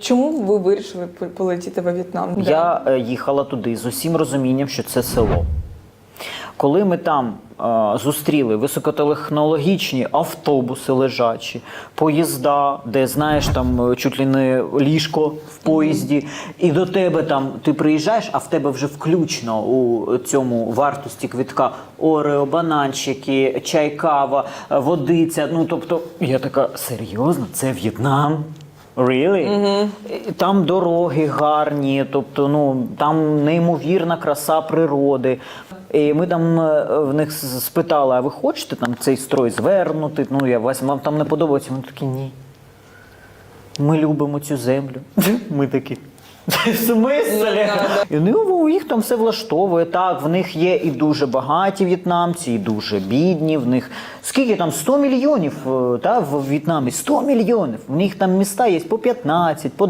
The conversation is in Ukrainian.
Чому ви вирішили полетіти во В'єтнам? Я е, їхала туди з усім розумінням, що це село. Коли ми там е, зустріли високотехнологічні автобуси лежачі, поїзда, де знаєш там е, чуть ли не ліжко в поїзді, і до тебе там ти приїжджаєш, а в тебе вже включно у цьому вартості квитка орео, бананчики, чай, кава, е, водиця. Ну тобто, я така серйозно, це В'єтнам. Really? І Там дороги гарні, тобто ну там неймовірна краса природи. І ми там е, в них спитали, а ви хочете там цей строй звернути? Ну я вас вам там не подобається. Вони такі ні. Ми любимо цю землю. Ми такі. В смислі? І вони, у їх там все влаштовує. Так, в них є і дуже багаті в'єтнамці, і дуже бідні. В них скільки там 100 мільйонів е, та, в В'єтнамі? 100 мільйонів. В них там міста є по 15, по